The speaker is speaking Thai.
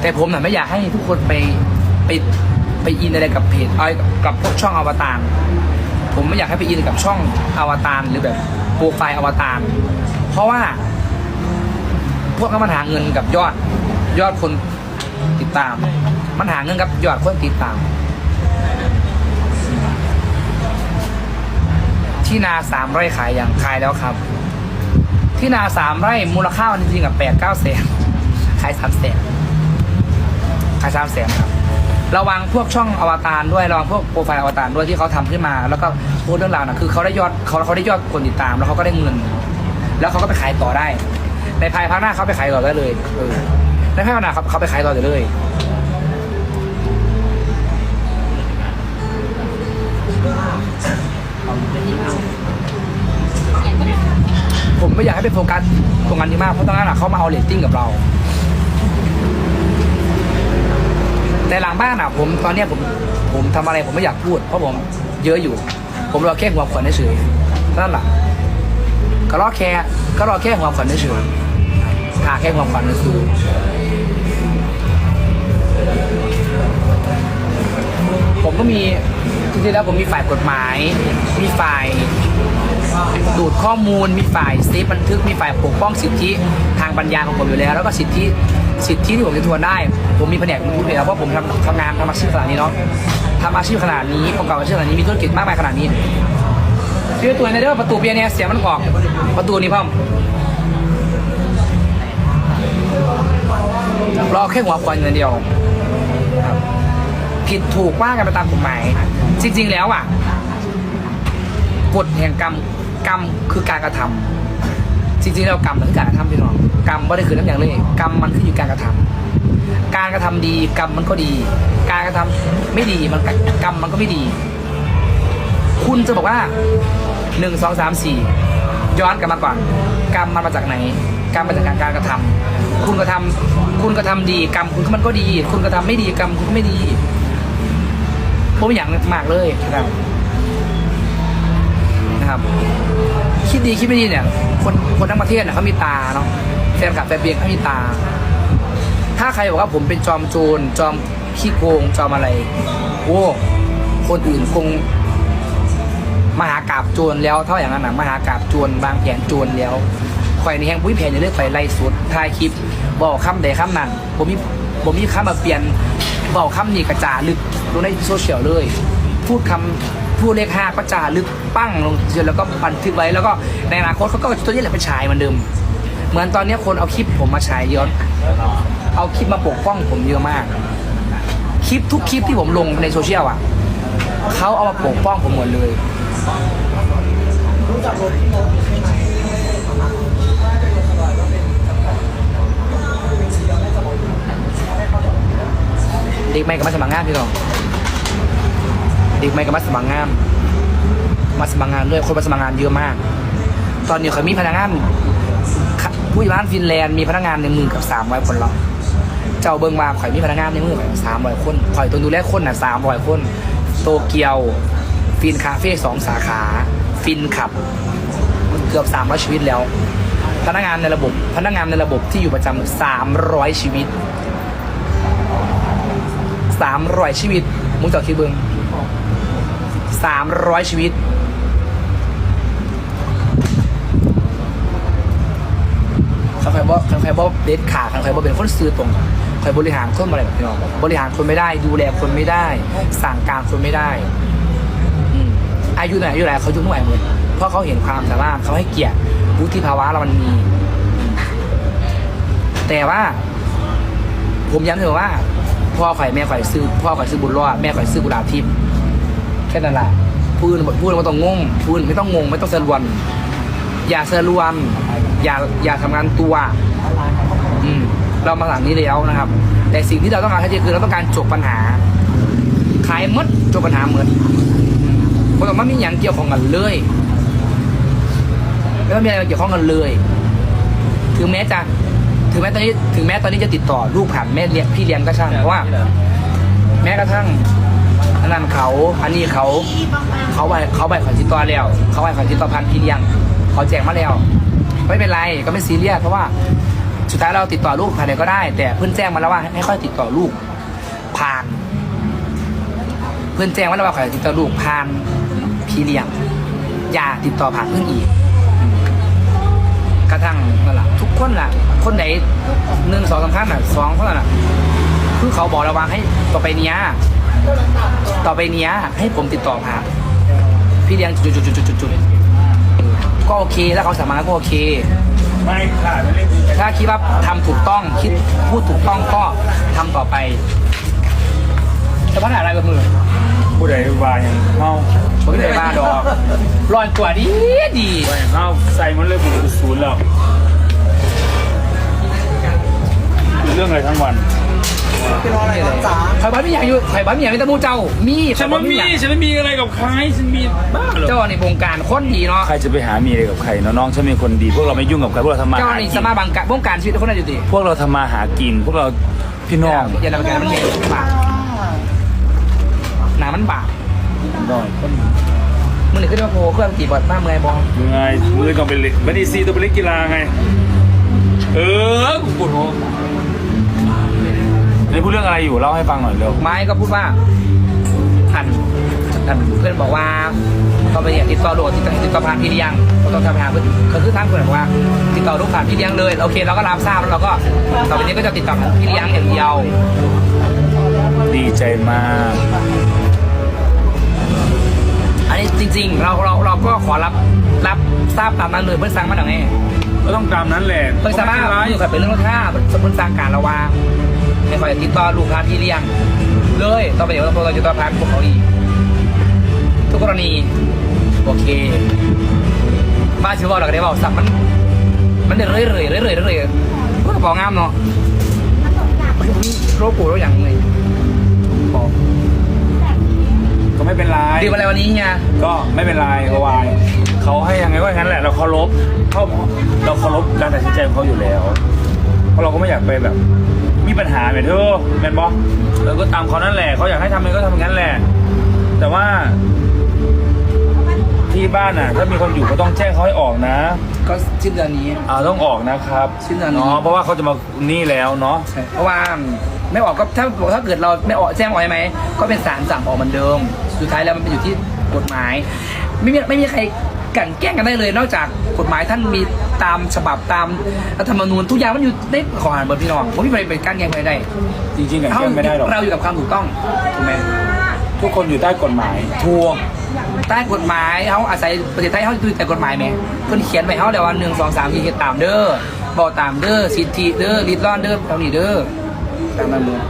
แต่ผมน่ะไม่อยากให้ทุกคนไปไปไปอินอะไรกับเพจเอ้ยกับพวกช่องอวตารผมไม่อยากให้ไปอินกับช่องอวตารหรือแบบโปรไฟล์อวตารเพราะว่า พวกนั้นมันหาเงินกับยอดยอดคนติดตาม มันหาเงินกับยอดคนติดตาม ที่นาสามไร่ขายอย่างขายแล้วครับ ที่นาสามไร่มูลค่าจริงๆกับแปดเก้าแสนขายสามแสนายสามแสนครับระวังพวกช่องอวตารด้วยระวังพวกโปรไฟล์อวตารด้วยที่เขาทำขึ้นมา แล้วก็โพสต์เรื่องราวนะคือเขาได้ยอดเขาเขาได้ยอดคนติดตาม แล้วเขาก็ได้เงิน แล้วเขาก็ไปขายต่อได้ ในภายภาคหน้าเขาไปขายต่อได้เลยเออในภายภาคหน้าเขาเขาไปขายต่อได้เลยผมไม่อยากให้ไปโฟกัสตรงนั้นที่มากเพราะตรงนั้นอะเขามาเอาเรตติ้งกับเรา แต่ หลังบ้านอะผมตอนเนี้ยผมผมทำอะไรผมไม่อยากพูด เพราะผมเยอะอยู่ ผมรอแค่หัวขวัญเฉยๆนั่นแหละก็รอแค่ก็รอแค่หัวขวัญเฉยๆหาแค่หัวขวัญเฉยๆผมก็มีจริงๆแล้วผมมีฝ่ายกฎหมาย มีฝ่ายดูดข้อมูลมีฝ่ายเซฟบันทึกมีฝ่ายปกป้องสิทธิทางปัญญาของผมอยู่แล้ว แล้วก็สิทธิ สิทธิที่ผมจะทวนได้ ผมมีแผนกรู้อยู่แล้วว่าผมทำทำงานทำอาชีพขนาดนี้เนาะทำอาชีพขนาดนี้ประกอบอาชีพขนาดนี้มีธุรกิจมากมายขนาดนี้ช่วยตัวในเด้อประตูเบียร์เนี่ยเสียงมันออกประตูนี้พ่อมรอแค่หัวควันเงินเดียวผิดถูกว่ากันไปตามกฎหมายจริง ๆ แล้วอะกฎแห่งกรรมกรรมคือการกระทำ จริงๆแล้วกรรมมันคือการกระทำพี่น้องกรรมไม่ได้คือน้ำอย่างเลยกรรมมันคืออยู่การกระทำการกระทำดีกรรมมันก็ดี การกระทำไม่ดีมันกรรมมันก็ไม่ดี คุณจะบอกว่าหนึ่งสองสามสี่ย้อนกลับมาก่อนกรรมมันมาจากไหนกรรมมาจากการกระทำคุณกระทำคุณกระทำดีกรรมคุณมันก็ดี คุณกระทำไม่ดีกรรมคุณก็ไม่ดีผมอย่างมากเลยนะครับนะครับ ดีคิดไม่ดีเนี่ย คนคนทั้งประเทศเนี่ยเขามีตาเนาะแฟนคลับแฟนเบียงเขามีตา ถ้าใครบอกว่าผมเป็นจอมโจรจอมขี้โกงจอมอะไรโอ้คนอื่นคงมหากราบโจรแล้วเท่าอย่างนั้นนะมหากราบโจรบางแผนโจรแล้วข่อยในแห่งปุ้ยแผนในเรื่องข่อยไล่สุดถ่ายคลิปบอกคำใดคำนั้นผมมีผมมีคำมาเปลี่ยนบอกคำนี้กระจาลึกลงในโซเชียลเลย พูดคำ พูดเลขห้าก็จาลึกปั้งลงเชียวแล้วก็บันทึกไว้แล้วก็ในอนาคตเขาก็ตัวนี้แหละไปฉายเหมือนเดิม เหมือนตอนนี้คนเอาคลิปผมมาฉายเยอะเอาคลิปมาปกป้องผมเยอะมาก คลิปทุกคลิปที่ผมลงในโซเชียลอะเขาเอามาปกป้องผมหมดเลยเด็กใหม่ก็มาสมัครงานพี่น้อง เด็กใหม่ก็มาสมัครงาน มาสมัครงานด้วยคนมาสมัครงานเยอะมาก ตอนนี้เขามีพนักงานผู้ใหญ่บ้านฟินแลนด์มีพนักงานในมือกับสามร้อยคนแล้วเจ้าเบิงมาข่อยมีพนักงานในมือสามร้อยคนข่อยตัวดูแลคนน่ะสามร้อยคน โตเกียว ฟินคาเฟ่สองสาขา ฟินขับ เกือบสามร้อยชีวิตแล้ว พนักงานในระบบ พนักงานในระบบที่อยู่ประจำสามร้อยชีวิตสามร้อยชีวิตมึงจอคิดเบิง สามร้อยชีวิตเขาใคบอกเขาใคบอเด็ดขาดเขาใครบอเป็นคนซื้อตรงใครบริหารคนอะไรแบบนี้หรอบริหารคนไม่ได้ ดูแลคนไม่ได้ สั่งการคนไม่ได้อืมอายุไหนอายุไหนเขายุ่งไม่ไหวหมดเพราะเขาเห็นความสามารถเขาให้เกียรติวุฒิภาวะเรามันมี แต่ว่า ผมย้ำเถอะว่าพ่อข่อยแม่ข่อยซื้อพ่อข่อยซื้อบุญรอดแม่ข่อยซื้อกุหลาบทิพย์ แค่นั้นแหละพูดพูดไม่ต้องงงพูดไม่ต้องงงไม่ต้องเสรวน อย่าเสรวนอย่าอย่าทำงานตัวอืมเรามาหลังนี้แล้วนะครับ แต่สิ่งที่เราต้องการแท้จริงคือเราต้องการจบปัญหาขายมดจบปัญหาเหมดเพราะต้อมันมีอย่างเกี่ยวข้องกันเลยไม่ต้องมีอะไรเกี่ยวข้องกันเลย ถึงแม้จะถึงแม้ตอนนี้ถึงแม้ตอนนี้จะติดต่อลูกผ่านแม่เลี้ยงพี่เลี้ยงก็ช่างเพราะว่า แม้กระทั่ง นั้นเขา อันนี้เขา เขาไปเขาไปขอติดต่อแล้ว เขาไปขอติดต่อพันพี่เลี้ยงเขาแจ้งมาแล้ว ไม่เป็นไรก็ไม่ซีเรียสเพราะว่าสุดท้ายเราติดต่อลูกผ่านไหนก็ได้ แต่เพื่อนแจ้งมาแล้วว่าให้ค่อยติดต่อลูกผ่าน เพื่อนแจ้งมาแล้วว่าขอติดต่อลูกผ่านพี่เลี้ยงอย่าติดต่อผ่านเพื่อนอีก กระทั่งนั่นแหละทุกคนล่ะ คนไหนหนึ่งสองสามขั้นอะสองคนน่ะคือเขาบอกระวังให้ต่อไปเนี้ย ต่อไปเนี้ยให้ผมติดต่อผ่านพี่เลี้ยงจุดจุดจุดจุดจุดจุดก็โอเคถ้าเขาสามารถก็โอเค ไม่ค่ะไม่เล่นดีถ้าคิดว่าทำถูกต้องคิดพูดถูกต้องก็ทำต่อไปจะพัฒนาอะไรกับมือผู้ใดวาอย่างเข้าผมไม่ได้บ้าดอกร้อนตัวดีดีวาอย่างเข้าใส่มันเลยบุกศูนย์แล้วเรื่องอะไรทั้งวัน พี่น้องอะไรบ้างจ๊ะใครบ้านไม่อยากอยู่ใครบ้านไม่อยากมีแตะมูเจ้า มีฉันไม่มีอยากฉันไม่มีอะไรกับใครฉันมีบ้าเหรอเจ้าในวงการคนดีเนาะใครจะไปหามีอะไรกับใครเนาะน้องฉันเป็นคนดี พวกเราไม่ยุ่งกับใครพวกเราทำมาเจ้าหาในกิสนมาบังการวงการชีวิตคนนั้นอยู่ดีพวกเราทำมาหากิน พวกเราพี่น้องอย่าทำการมันเมย์บาปหนามันบาปน้อยคนมึงนี่ขึ้นมาโผล่เครื่องตีบอดมากเมื่อยบอยังไงมือต้องไปเล่นไม่ได้ซีต้องไปเล่นกีฬาไง เออกูปวดหัว นี่พูดเรื่องอะไรอยู่เล่าให้ฟังหน่อยเร็ว ไม้ก็พูดว่าท่านท่านเพื่อนบอกว่าเขาไปเนี่ยติดต่อโหลดติดต่อติดต่อผ่านพี่เลี้ยงก็ต้องทำงานเพื่อนก็คือท่านเพื่อนบอกว่า ติดต่อลูกผ่านพี่เลี้ยงเลยโอเคเราก็รับทราบแล้วเราก็ต่อไปนี้ก็จะติดต่อของพี่เลี้ยงอย่างเดียวดีใจมาก อันนี้จริง ๆ เราเราเราก็ขอรับรับทราบตามนั้นเลยเพื่อนสั่งมาหน่อยไงก็ต้องตามนั้นแหละเพื่อนสามารถไเป็นไรอยู่กับเป็นเรื่องรถท่าเพื่อนสั่งการเราว่า ไม่ค่อยติดต่อลูกผ่านพี่เลี้ยง เลยต่อไปเดี๋ยวเราจะติดต่อผ่านพวกเขาอีกทุกกรณี โอเคบ้านชิวบอกเราก็ได้บอกสักมัน มันเรื่อยเรื่อยเรื่อยเรื่อยเรื่อยพวกกระเป๋างามเนาะมันคือโรคปูโรคอย่างเลยบอกก็ไม่เป็นไรดื่มอะไรวันนี้เฮียก็ไม่เป็นไรก็วายเขาให้ยังไงก็อย่างนั้นแหละเราเคารพเขาเราเคารพการตัดสินใจของเขาอยู่แล้ว เพราะเราก็ไม่อยากไปแบบมี ปัญหาแบบเธอแมนบอเราก็ตามเขานั่นแหละเขาอยากให้ทำอะไรก็ทำอย่างนั้นแหละ แต่ว่า ที่บ้านน่ะ ถ้ามีคนอยู่ก็ต้องแจ้งเขาให้ออกนะ ก็สิ้นเดือนนี้ อ่าต้องออกนะครับสิ้นเดือนนี้ เนาะเพราะว่าเขาจะมานี่แล้วเนาะ ใช่เพราะว่าไม่ออกก็ถ้าบอกถ้าเกิดเราไม่ออกแจ้งออกใช่ไหมก็เป็นสารสั่งออกเหมือนเดิม สุดท้ายแล้วมันเป็นอยู่ที่กฎหมาย ไม่มีไม่มีใคร กลันแกล้งกันได้เลย นอกจากกฎหมายท่านมีตามฉบับตามรัฐธรรมนูญทุกอย่างมันอยู่ได้ขออ่านบนพี่น้องผมไม่ไปเป็นการแกล้งใครได้จริงๆกันเท่าแก้ไม่ได้หรอกเราอยู่กับความถูกต้องถูกไหมทุกคนอยู่ใต้กฎหมายถูกใต้กฎหมายเขาอาศัยประเทศไทยเขาดูแต่กฎหมายไหมเพิ่นเขียนไว้เขาเดี๋ยววันหนึ่งสองสามสี่ตามเด้อบอกตามเด้อสิทธิเด้อริดรอนเด้อเท่านี้เด้อตามนั้นเลย